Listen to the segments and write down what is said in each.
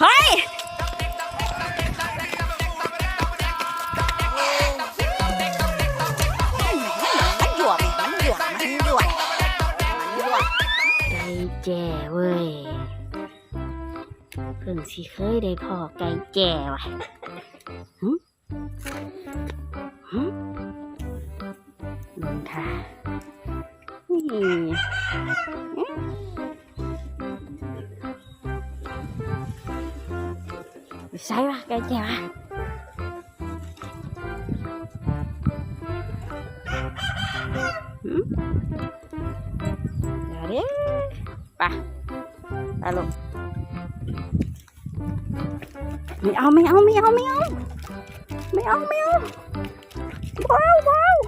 เฮ้ย มันหยวกมันหยวกมันหยวกมันหยวกไก่แจ้เว้ย เพิ่งสิเคยได้พอไก่แจ้ว่ะหึหึลงท่านี่ bị say quá, cái chèo à đấy. Ba. Ba luôn. Mèo mèo mèo mèo mèo mèo wow wow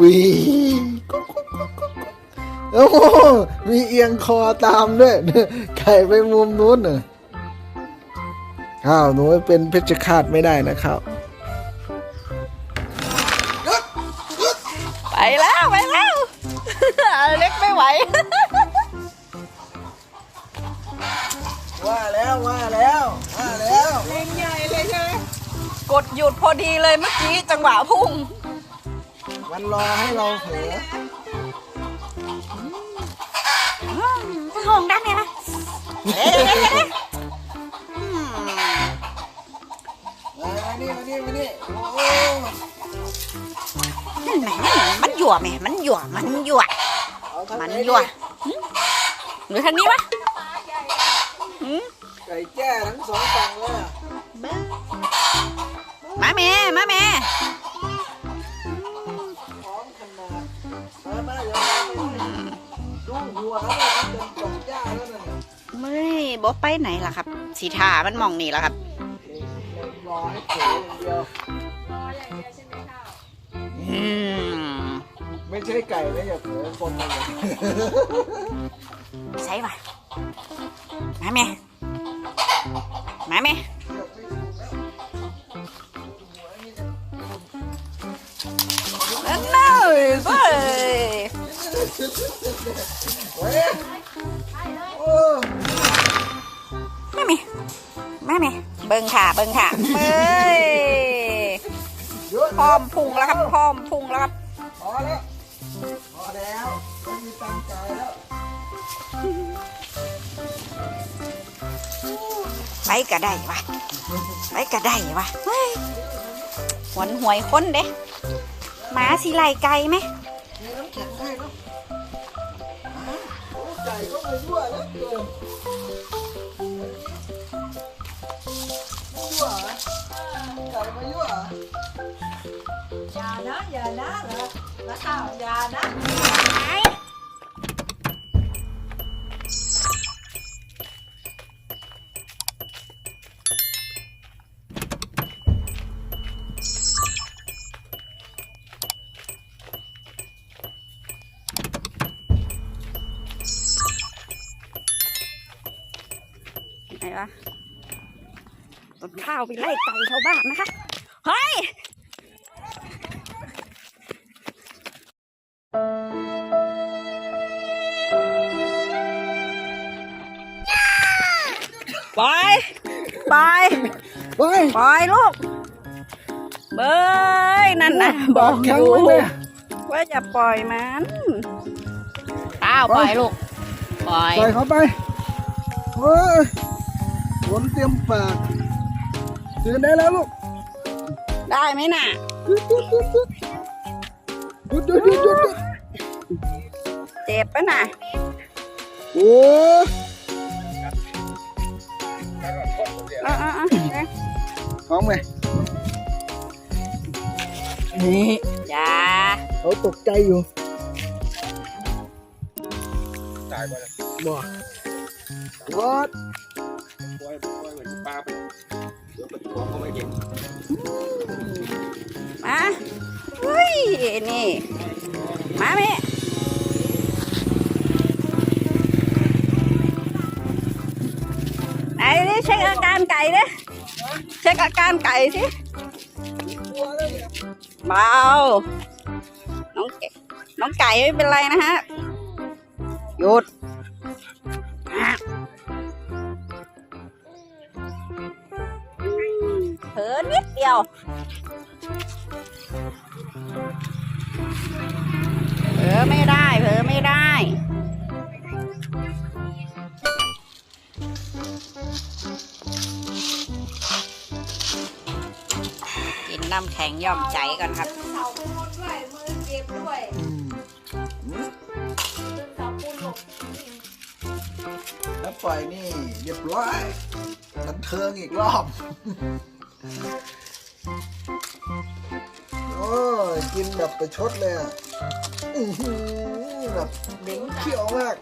วีกุ๊กกุ๊กกุ๊กกุ๊กโอ้โหมีเอียงคอตามด้วยไก่ไปมุมนู้นน่ะอ้าวหนูเป็นเพชฌฆาตไม่ได้นะครับ ไปแล้วไปแล้ว เล็กไม่ไหว ว่าแล้วว่าแล้วว่าแล้ว เล่นใหญ่เลยใช่ไหมกดหยุดพอดีเลยเมื่อกี้จังหวะพุ่ง มันรอให้เราเผลอจะหงด้านไหนนะเอ๊ะมานี่มานี่มานี่โอ้นั่นแหมมันหยั่วแหมมันหยั่วมันหยวกเอาทางมันหนหยวหึหรือทางนี้วะหึไก่แจ้ทั้งสองฝั่งเลยอะ มาแม่มาแม่ ดูหัวเขาเลยมันเป็นตกหญ้าแล้วนั่นน่ะไม่บอไปไหนล่ะครับ สีทามันมองนี่ล่ะครับ รอให้เผลออย่างเดียวอืมไม่ใช่ไก่นะอย่าเผลอคนเลยใช่ปะมาแม่มาแม่ เฮ้ยโอ้มาแม่มาแม่เบิ่งค่ะ เบิ่งค่ะเอ้ยพร้อมพุงแล้วครับพร้อมพุงแล้วครับพอแล้วพอแล้วไม่มีตังใจแล้วไปก็ได้วะไปก็ได้วะเฮยหวนหวยค้นเด้หมาสีไหลไก่ไหม ยั่วแล้วเกินยั่วเหรอไก่มายั่วเหรออย่านะ อย่านะเหรอแล้วข้าวอย่านะ ไหนวะต้นข้าวไปไล่ไก่ชาวบ้านนะคะ เฮ้ยไปไปไปปล่อยลูก เบยนั่นนะบปาอกกอแข็งยู่ไว้เลยว่าจะปล่อยมันอ้าวปล่อยลูก ปล่อย ปล่อยเขาไปเฮ้ยฝ นเตรียมปากซื้อได้แล้วลูกได้ไหมน่ะหยุดหยุดหเจ็บปะน่ะโอ้อะอ่อ่พร้อมไหมนี่จ้าเขาตกใจอยู่ตายไปแล้วบ่วอด ปลอยปล่อยเหมือนปลาไปเดี๋ยวไปนตัวเขาไม่เห็นมาเฮ้ยนี่มาแม่ไหนดิเช็คอาการไก่ดิเช็คอาการไก่สิเบาน้องไก่น้องไก่ไม่เป็นไรนะฮะหยุด ดเดียว เผลอไม่ได้เผลอไม่ได้กินน้ำแข็งย่อมใจก่อนครับ เสาปูนด้วย มือเจ็บด้วยอืมเสาปูนหลบแล้วปล่อยนี่เรียบร้อยบันเทิงอีกรอบโอยกินแบบประชดเลยอะอื้อหือแบบเหม็นเขียวมาก